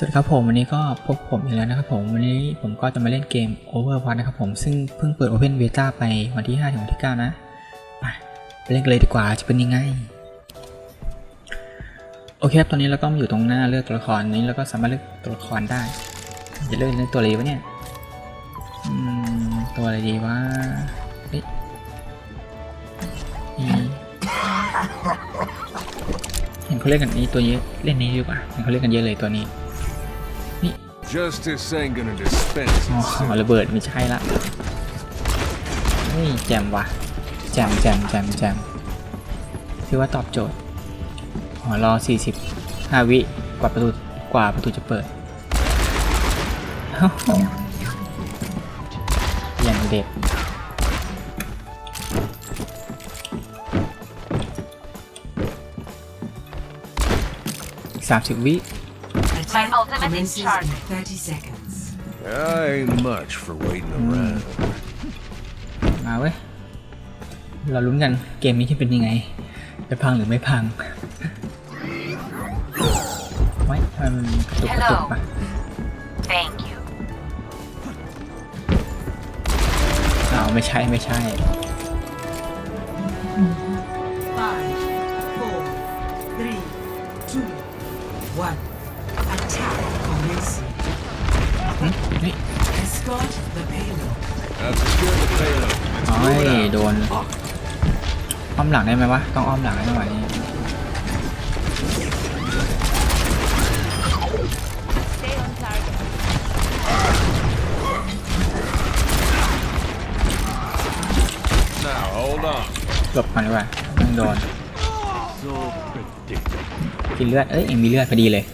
สวัสดีครับผมวันนี้ก็พบผมอีกแล้วนะครับผมวันนี้ผมก็จะมาเล่นเกม Overwatch นะครับผมซึ่งเพิ่งเปิด Open Beta ไปวันที่5ถึงวันที่ 9 นะไปเล่นกันเลยดีกว่าจะเป็นยังไงโอเคครับตอนนี้เราก็มาอยู่ตรงหน้าเลือกตัวละครนี้เราก็สามารถเลือกตัวละครได้จะเลือกเล่นตัวอะไรวะเนี่ยอืมตัวอะไรดีวะเฮ้ยเห็นเขาเล่นกันนี้ตัวเยอะเล่นนี้ดีกว่าเห็นเขาเล่นกันเยอะเลยตัวนี้ Justice ain't gonna dispense อ๋อระเบิดไม่ใช่ละเฮ้ยแจมวะแจมแจมแจมแจมถือว่าตอบโจทย์อ๋อรอ 45 วิกว่าประตูกว่าประตูจะเปิดโอ้โหอย่างเด็กสามสิบวิ My ultimate is Commences charged. in 30 seconds. I ain't much for waiting around. มาเว้ย เราลุ้นกันเกมนี้จะเป็นยังไง จะพังหรือไม่พังไว้ทำไมมันกระตุกกระตุกปะ Thank you. อ้าวไม่ใช่ไม่ใช่ โอ้ยโดนอ้อมหลังได้ไหมวะ ต้องอ้อมหลังให้หน่อยหลบก่ดีกว่าต้องโดนกินเลือด เอ้ยเองมีเลือดพอดีเลย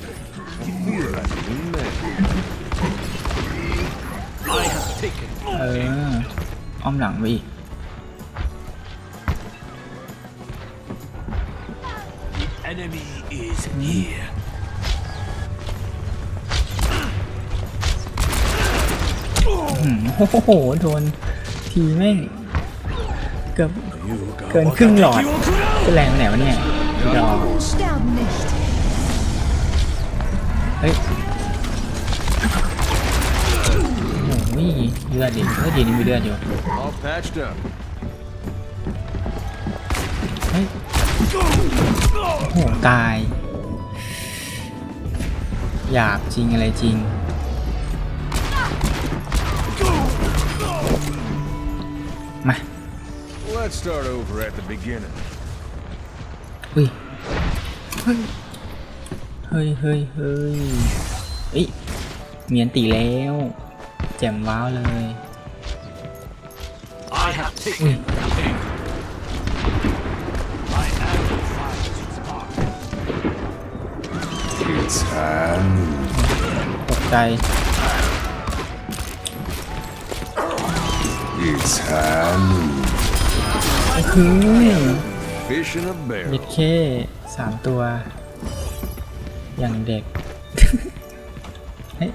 เออ อ้อมหลังไปอีก enemy is here. หืมโอ้โห โดน ทีแม่งเกือบ You got เกินครึ่งหลอดจะแรงไปไหนวะเนี่ยดอก Sterben nicht. เฮ้ย เลือดดิเลือดดินี่มีเลือดอยู่ all patched up. เฮ้ยโอ้โหตายหยาบจริงอะไรจริงมา Let's start over at the beginning. อุ้ย เฮ้ย เฮ้ย เฮ้ยเฮ้ยเอ้ยเมียนตีแล้วแจ่มว้าวเลย I have taken the payload. I amplified its mark. It's time. ตกใจ It's time. คือ Fish in a เด็ barrel. ดเคสามตัว อย่างเด็ก เฮ้ย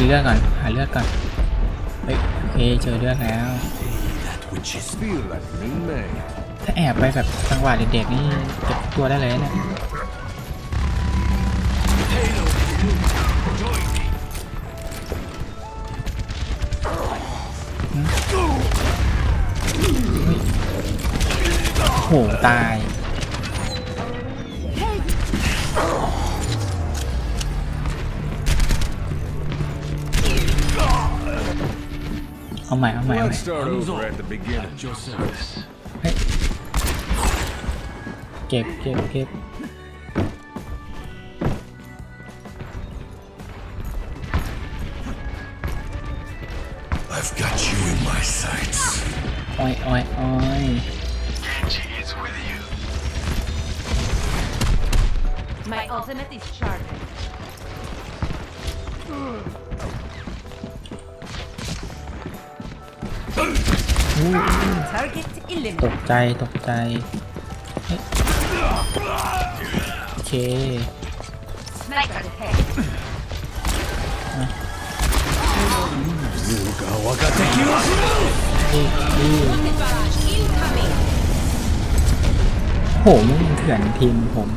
กินเลือดก่อน หาเลือดก่อน เฮ้ยโอเคเจอเลือดแล้ว That which is feel like a new man. ถ้าแอบไปแบบจังหวะเด็กๆนี่เก็บตัวได้เลยนะเนี่ยโหตาย เอาใหม่ เอาใหม่ เอาใหม่ Let's start over at the beginning. your service. เฮ้ยเก็บเก็บเก็บ I've got you in my sights. อ้อยอ้อยอ้อย My ultimate is charged. ตกใจตกใจโอเค Sniper ahead. นี่นี่โหมึงเถื่อนทีมผม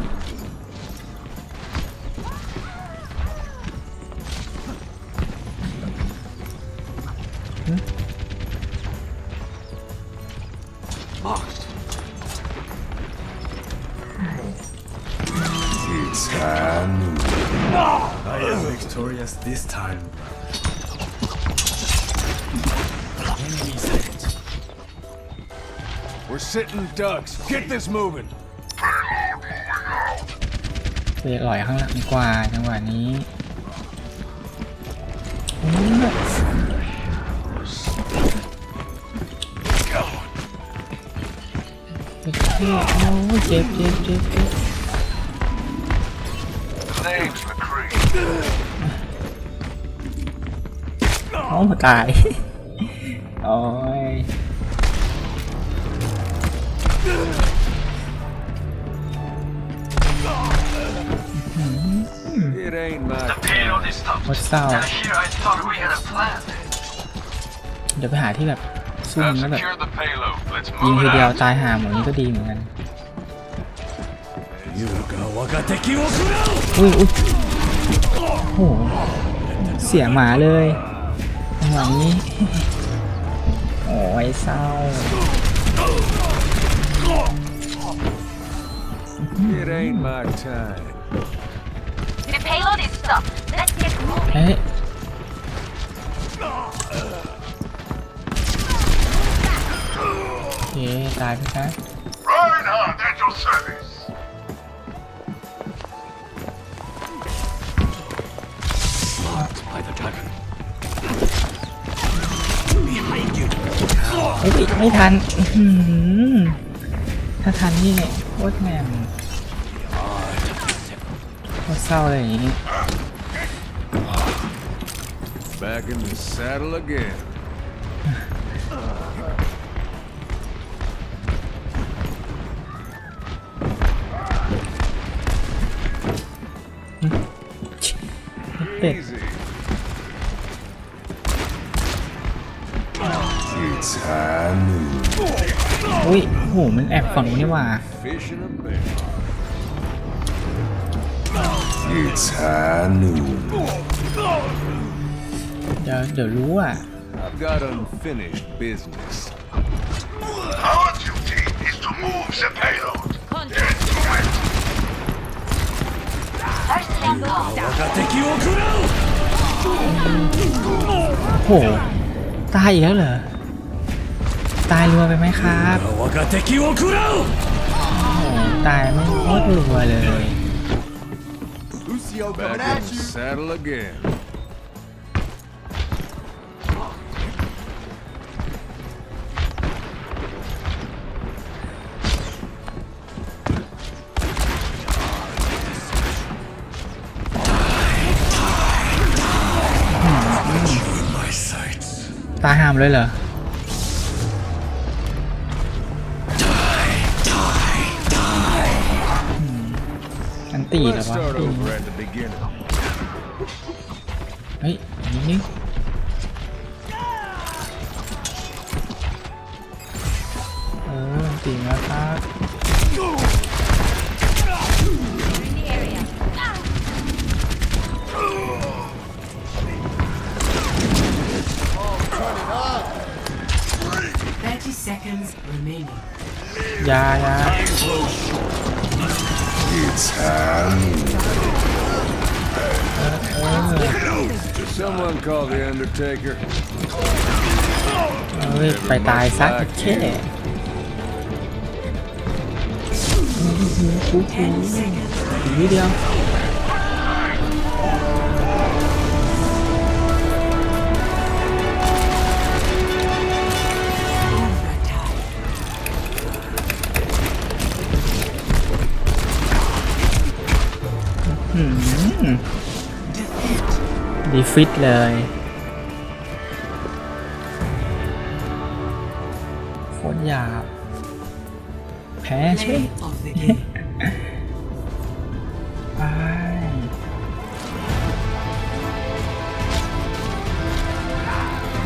It's Hanu. I am victorious this time. Enemy sighted. We're sitting ducks. Get this moving. ไปหล่อยข้างหลังดีกว่าจังหวะนี้ จ็บเจ็บเจ็บเจ็บน้องมาตาย โอ้ยโคตรเศร้าเดี๋ยวไปหาที่แบบซุ่มแล้วแบบยิงทีเดียวตายหาหมดนี้ก็ดีเหมือนกัน อุ้ยอุ้ยโอ้โหเสียหมาเลยจังนี้ โอ้ยเศร้าเฮ้ยโอเคตายไปซะ ยไม่ทันอื้อหือถ้าทันนี่โคตรแหม่มโคตรเศร้าเลยอย่างนี้ Back in the saddle again. เป็ด Easy. It's Hanu. อุ้ยโหมันแอบฝั่งนู้นนี่หว่า Fish in a barrel. It's Hanu. เดี๋ยวเดี๋ยวรู้อะ I've got unfinished business. Our duty is to move the payload. Contact. First lane goes down. โหตายอีกแล้วเหรอ ตายรัวไปไหมครับโอ้โหตายไม่โคตรรัวเลย Back in the saddle again. ตายหามเลยเหรออื ตีเหรอ Let's วะ start ตี over at the beginning. เฮ้ยอันนี้นี่เอออันตีแล้วครับ in the area. 30 seconds remaining. ยายา It's Hanu. Someone call the Undertaker. เฮ้ย ไปตายซะแค่คูคู 10 seconds. อีกนิดเดียว ดีฟิตเลย โคตรหยาบ แพ้ใช่ Play of the game. ไป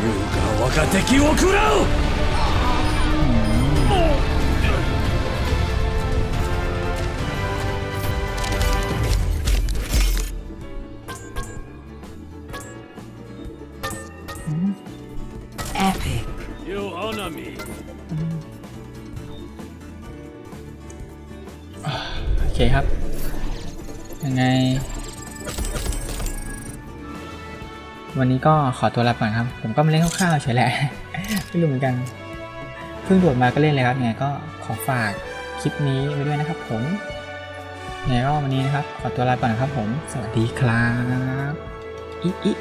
It が敵を食らう ยังไง วันนี้ก็ขอตัวลาไปก่อนครับ ผมก็มาเล่นคร่าวๆเฉยแหละไม่รู้เหมือนกัน เพิ่งโดดมาก็เล่นเลยครับยังไงก็ขอฝากคลิปนี้ไว้ด้วยนะครับผมยังไงก็วันนี้นะครับ ขอตัวลาไปก่อนครับผม สวัสดีครับ อิอิ